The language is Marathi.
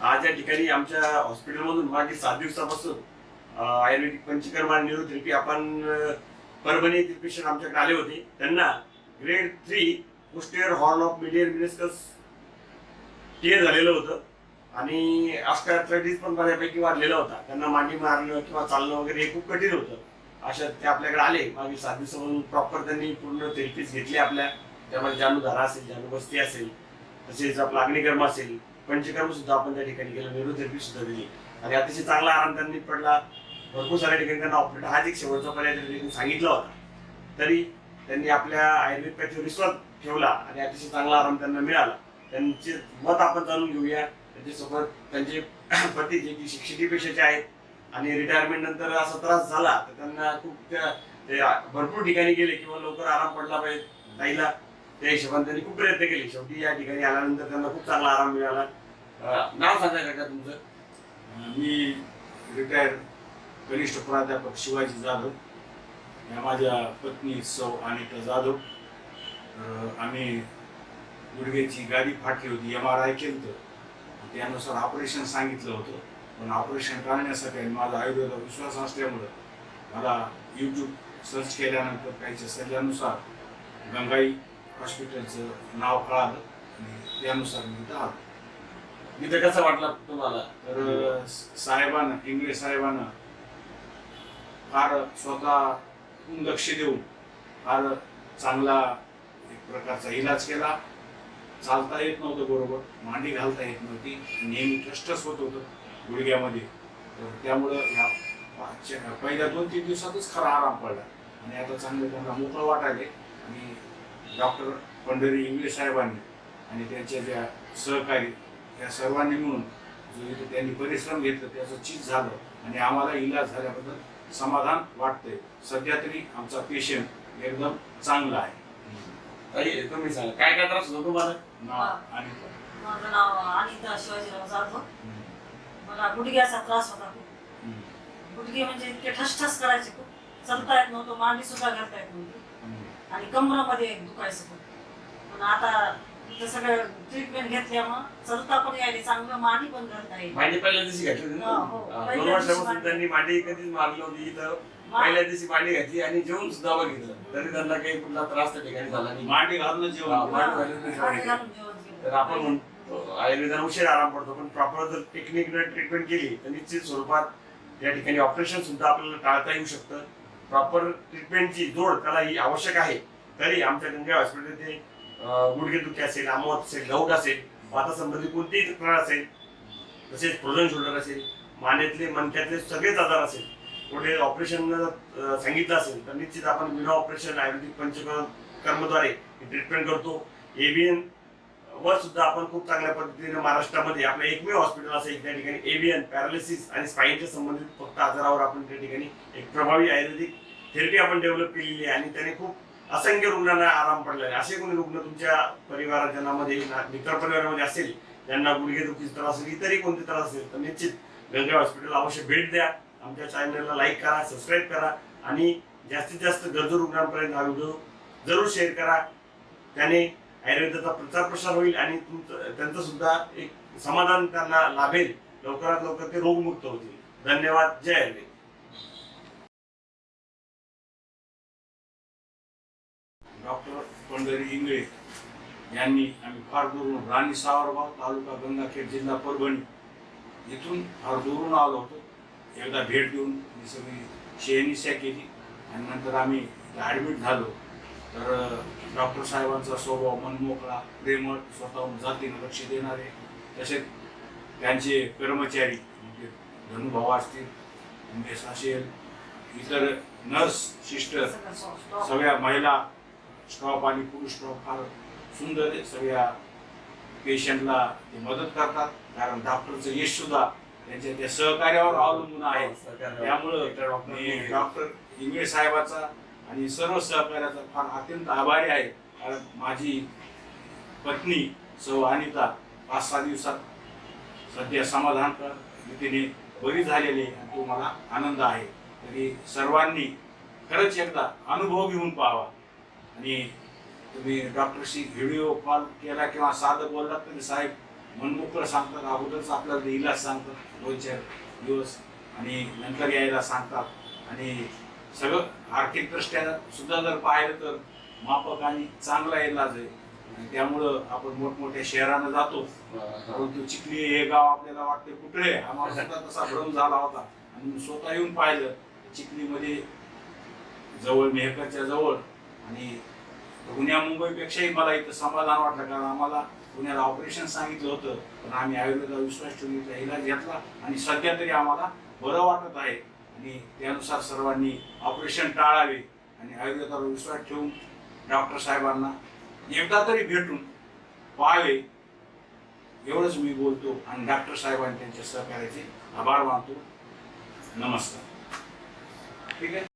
आज या ठिकाणी आमच्या हॉस्पिटलमधून मागील सात दिवसापासून आयुर्वेदिक पंचकर्म आणि न्यूरोथेरपी आपण परभणी येथील पेशंट आमच्याकडे आले होते. त्यांना grade three posterior horn of medial meniscus clear झालेलं होतं. आणि ऑस्टोआर्थरायटिस पण बऱ्यापैकी वाढलेला होता. त्यांना मांडी मारणं किंवा चालणं वगैरे हे खूप कठीण होतं. अशा ते आपल्याकडे आले. मागील सात दिवसापासून प्रॉपर त्यांनी पूर्ण थेरपीज घेतली आपल्या. त्यामध्ये जाणूधारा असेल जाणूबस्ती असेल तसेच आपला अग्निकर्म असेल पंचकर्म सुद्धा आपण त्या ठिकाणी केलं न्यूरोथेरपी सुद्धा दिली. आणि अतिशय चांगला आराम त्यांनी पडला. भरपूर साऱ्या ठिकाणी त्यांना ऑपरेट हाच एक शेवटचा पर्याय त्यांनी सांगितला होता. तरी त्यांनी आपल्या आयुर्वेद पॅथीवर विश्वास ठेवला आणि अतिशय चांगला आराम त्यांना मिळाला. त्यांचे मत आपण जाणून घेऊया. त्यांच्यासोबत त्यांचे पती जे की शिक्षकी पेशाचे आहेत आणि रिटायरमेंट नंतर असा त्रास झाला तर त्यांना खूप त्या ते भरपूर ठिकाणी गेले किंवा लवकर आराम पडला पाहिजे. ताईला त्या हिशोबाने त्यांनी खूप प्रयत्न केले. शेवटी या ठिकाणी आल्यानंतर त्यांना खूप चांगला आराम मिळाला. नाव सांगायचं का तुमचं. मी रिटायर कनिष्ठ प्राध्यापक शिवाजी जाधव. या माझ्या पत्नी सौ अनिता जाधव. आम्ही गुडघ्याची गाडी फाटली होती एम आर आय केलं होतं त्यानुसार ऑपरेशन सांगितलं होतं. पण ऑपरेशन टाळण्यासाठी आणि माझा आयुर्वेदावर विश्वास असल्यामुळं मला यूट्यूब सर्च केल्यानंतर काहीच्या सल्ल्यानुसार गंगाई हॉस्पिटलचं नाव कळालं आणि त्यानुसार मी इथं आलो. इथे कसं वाटलं तुम्हाला? तर साहेबानं इंग्लिश साहेबानं फार स्वतः लक्ष देऊन फार चांगला एक प्रकारचा इलाज केला. चालता येत नव्हतं बरोबर मांडी घालता येत नव्हती नेहमी कष्टच होत होतं गुडघ्यामध्ये. तर त्यामुळं ह्या पाचच्या- पहिल्या दोन तीन दिवसातच खरा आराम पडला. आणि आता चांगलं त्यांना मोकळं वाटायले. आणि डॉक्टर पंढरी इंग्लिश साहेबांनी आणि त्यांच्या ज्या सहकारी या सर्वांनी मिळून जो इथे त्यांनी परिश्रम घेतलं त्याचं चीज झालं आणि आम्हाला इलाज झाल्याबद्दल समाधान वाटतंय. सध्या तरी आमचा पेशंट एकदम चांगला आहे. ताई तुम्ही सांगा काय काय त्रास होतो तुम्हाला? नाव आणि माझं नाव अनिता शिवाजीराव जाधव. मला गुडघ्याचा त्रास होता खूप. गुडघे म्हणजे इतके ठसठस करायचे खूप. चलता येत नव्हतं मांडी सुद्धा घालता येत नव्हती. आणि कमरामध्ये दुखायचं खूप. पण आता इथं सगळं ट्रीटमेंट घेतल्यामुळं चलता पण यायला चांगलं मांडी पण घालता येईल. मांडी पहिल्या दिवशी घातली होती ना? हा, हो. हा, पहिल्या दोन वर्षापासून दिवशी त्यांनी मांडी. कधीच मारली होती इथं मा- पहिल्या दिवशी मांडी घातली आणि जेवण सुद्धा बघितलं. तरी त्यांना काही कुठला त्रास त्या ठिकाणी झाला नाही. मांडी घालणं हा, जेवण मांडी घालून मांडी जेवण. घालून जेवण केलं. तर आपण म्हणतो आयुर्वेदाला उशीर आराम पडतो पण प्रॉपर जर टेक्निकनं ट्रीटमेंट केली तर निश्चित स्वरूपात या ठिकाणी ऑपरेशन सुद्धा आपल्याला टाळता येऊ शकतं. प्रॉपर ट्रीटमेंटची जोड त्याला ही आवश्यक आहे. तरी आमच्या गंगा हॉस्पिटल ते गुडघेदुखी असेल आमोद असेल गौट असेल वातासंबंधी कोणतीही तक्रार असेल तसेच फ्रोझन शोल्डर असेल मानेतले मणक्यातले सगळेच आजार असेल कुठे ऑपरेशन सांगितलं असेल तर निश्चित आपण विना ऑपरेशन आयुर्वेदिक पंचकर्मद्वारे कर्मद्वारे ट्रीटमेंट करतो. एव्हियन वर सुद्धा आपण खूप चांगल्या पद्धतीने महाराष्ट्रामध्ये आपलं एकमेव हॉस्पिटल असेल त्या ठिकाणी एव्हियन पॅरालिसिस आणि स्पाईनच्या संबंधित फक्त आजारावर आपण त्या ठिकाणी एक प्रभावी आयुर्वेदिक थेरपी आपण डेव्हलप केलेली आहे आणि त्याने खूप असंख्य रुग्णांना आराम पडला आहे. असे कोणी रुग्ण तुमच्या परिवारजनामध्ये मित्र परिवारामध्ये असेल त्यांना गुडघेदुखीचा त्रास असेल इतरही कोणते त्रास असेल तर निश्चित गंगा हॉस्पिटल अवश्य भेट द्या. आमच्या चॅनलला लाईक करा सबस्क्राईब करा आणि जास्तीत जास्त गरजू रुग्णांपर्यंत हा व्हिडिओ जरूर शेअर करा. त्याने आयुर्वेदाचा प्रचार प्रसार होईल आणि तुमचं त्यांचं सुद्धा एक समाधान त्यांना लाभेल. लवकरात लवकर ते रोगमुक्त होतील. धन्यवाद. जय आयुर्वेद. डॉक्टर पंढरी इंगळे यांनी आम्ही फार दुरून राणी सावरगाव तालुका गंगाखेड जिल्हा परभणी इथून फार दुरून आलो होतो एकदा भेट देऊन मी सगळी शहनिशा केली आणि नंतर आम्ही ॲडमिट झालो तर डॉक्टर साहेबांचा स्वभाव मनमोकळा प्रेमळ स्वतःहून जातीनं लक्ष देणारे तसेच त्यांचे कर्मचारी म्हणजे धनुभाऊ असतील उमेश असेल इतर नर्स सिस्टर. सगळ्या महिला स्टॉप आणि पुरुष स्टॉप फार सुंदर आहे. सगळ्या पेशंटला ते मदत करतात. कारण डॉक्टरचं यश सुद्धा त्यांच्या त्या सहकार्यावर अवलंबून आहे. त्यामुळं मी डॉक्टर इंगळे साहेबाचा आणि सर्व सहकार्याचा फार अत्यंत आभारी आहे. कारण माझी पत्नी सौ अनिता पाच सहा दिवसात सध्या समाधानकर रीतीने बरी झालेली आणि तो मला आनंद आहे. तरी सर्वांनी खरंच एकदा अनुभव घेऊन पाहावा. आणि तुम्ही डॉक्टरशी व्हिडिओ कॉल केला किंवा साधं बोललात तरी साहेब मनमोकळं सांगतात अगोदरच आपल्याला ते इलाज सांगतात दोन चार दिवस आणि नंतर यायला सांगतात. आणि सगळं आर्थिकदृष्ट्या सुद्धा जर पाहिलं तर माफक आणि चांगला इलाज आहे. त्यामुळं आपण मोठमोठ्या शहरांना जातो. परंतु चिखली हे गाव आपल्याला वाटते कुठे आहे? आम्हाला सुद्धा तसा भ्रम झाला होता. आणि स्वतः येऊन पाहिलं चिखलीमध्ये जवळ मेहकरच्या जवळ आणि पुण्या मुंबईपेक्षाही मला इथं समाधान वाटलं कारण आम्हाला पुण्याला ऑपरेशन सांगितलं होतं पण आम्ही आयुर्वेदावर विश्वास ठेवून इलाज घेतला आणि सध्या तरी आम्हाला बरं वाटत आहे. आणि त्यानुसार सर्वांनी ऑपरेशन टाळावे आणि आयुर्वेदावर विश्वास ठेवून डॉक्टर साहेबांना एकदा तरी भेटून पाहावे एवढंच मी बोलतो आणि डॉक्टर साहेबांनी त्यांच्या सहकार्याचे आभार मानतो. नमस्कार. ठीक आहे?